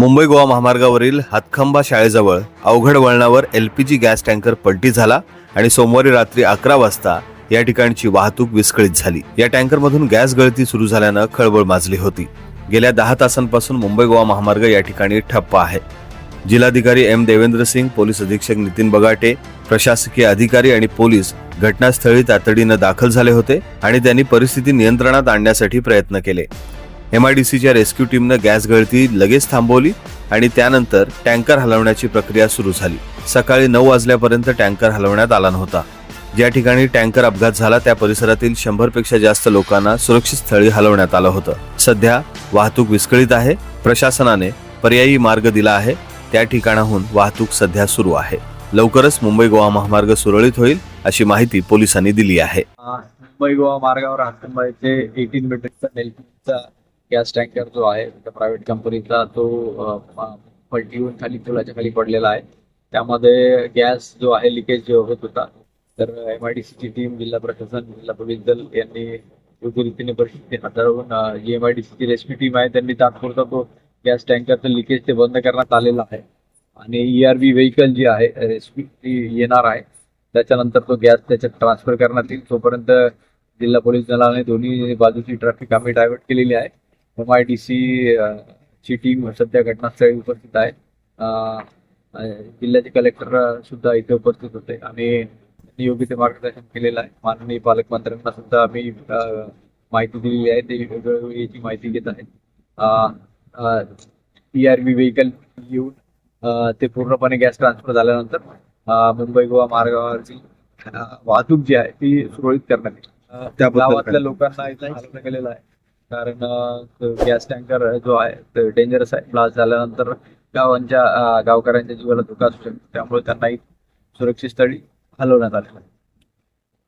मुंबई गोवा महामार्गावरील हातखंबा शाळेजवळ अवघड वळणावर L P G gas tanker पलटी झाला आणि सोमवारी रात्री अकरा वाजता या ठिकाणची वाहतूक विस्कळीत झाली. या टँकरमधून गॅस गळती सुरू झाल्यानं खळबळ माजली होती. गेल्या दहा तासांपासून मुंबई गोवा महामार्ग या ठिकाणी ठप्प आहे. जिल्हाधिकारी एम देवेंद्र सिंग पोलीस अधीक्षक नितीन बगाटे प्रशासकीय अधिकारी आणि पोलीस घटनास्थळी तातडीनं दाखल झाले होते आणि त्यांनी परिस्थिती नियंत्रणात आणण्यासाठी प्रयत्न केले. एमआयडीसीच्या रेस्क्यू टीमनं गॅस गळती लगेच थांबवली आणि त्यानंतर टँकर हलवण्याची प्रक्रिया सुरू झाली. सकाळी नऊ वाजल्यापर्यंत टँकर हलवण्यात आला नव्हता. ज्या ठिकाणी टँकर अपघात झाला त्या परिसरातील शंभरपेक्षा जास्त लोकांना सुरक्षित स्थळी हलवण्यात आलं होतं. सध्या वाहतूक विस्कळीत आहे प्रशासनाने पर्यायी मार्ग दिला आहे त्या ठिकाणाहून वाहतूक सध्या सुरू आहे. लवकरच मुंबई गोवा महामार्ग सुरळीत होईल अशी माहिती पोलिसांनी दिली आहे. मुंबई गोवा मार्गावर हातकंबाईचे एटीन मीटरचा गॅस टँकर जो आहे त्या प्रायव्हेट कंपनीचा तो अ, पलटी खाली पुलाच्या खाली पडलेला आहे. त्यामध्ये गॅस जो आहे लिकेज होत होता तर एम आय डी सीची टीम जिल्हा प्रशासन जिल्हा पोलीस दल यांनी योग्य रीतीने परिस्थिती हाताळून जी एम आय डी सीची रेस्क्यू टीम आहे त्यांनी तात्पुरता तो गॅस टँकरचं लिकेज ते बंद करण्यात आलेलं आहे. आणि ई आर बी व्हेकल जी आहे रेस्क्यू ती येणार आहे. त्याच्यानंतर तो गॅस त्याच्यात ट्रान्सफर करण्यात येईल. तोपर्यंत जिल्हा पोलीस दलाने दोन्ही बाजूची ट्रॅफिक आम्ही डायव्हर्ट केलेली आहे. एम आय डी सी ची टीम सध्या घटनास्थळी उपस्थित आहे. जिल्ह्याचे कलेक्टर सुद्धा इथे उपस्थित होते. आणि योग्य ते मार्गदर्शन केलेलं आहे. माननीय पालकमंत्र्यांना सुद्धा आम्ही माहिती दिलेली आहे. ते याची माहिती घेत आहेत. ई आर व्ही व्हेकल येऊन ते पूर्णपणे गॅस ट्रान्सफर झाल्यानंतर मुंबई गोवा मार्गावरची वाहतूक जी आहे ती सुरळीत करण्यात येईल. गावातल्या? लोकांना इथं गेलेलं आहे. कारण गॅस टँकर जो आहे तो डेंजरस आहे. ब्लास्ट झाल्यानंतर गावांच्या गावकऱ्यांच्या जीवाला धोका असू शकतो. त्यामुळे त्यांनाही सुरक्षित स्थळी हलवण्यात आलेलं आहे.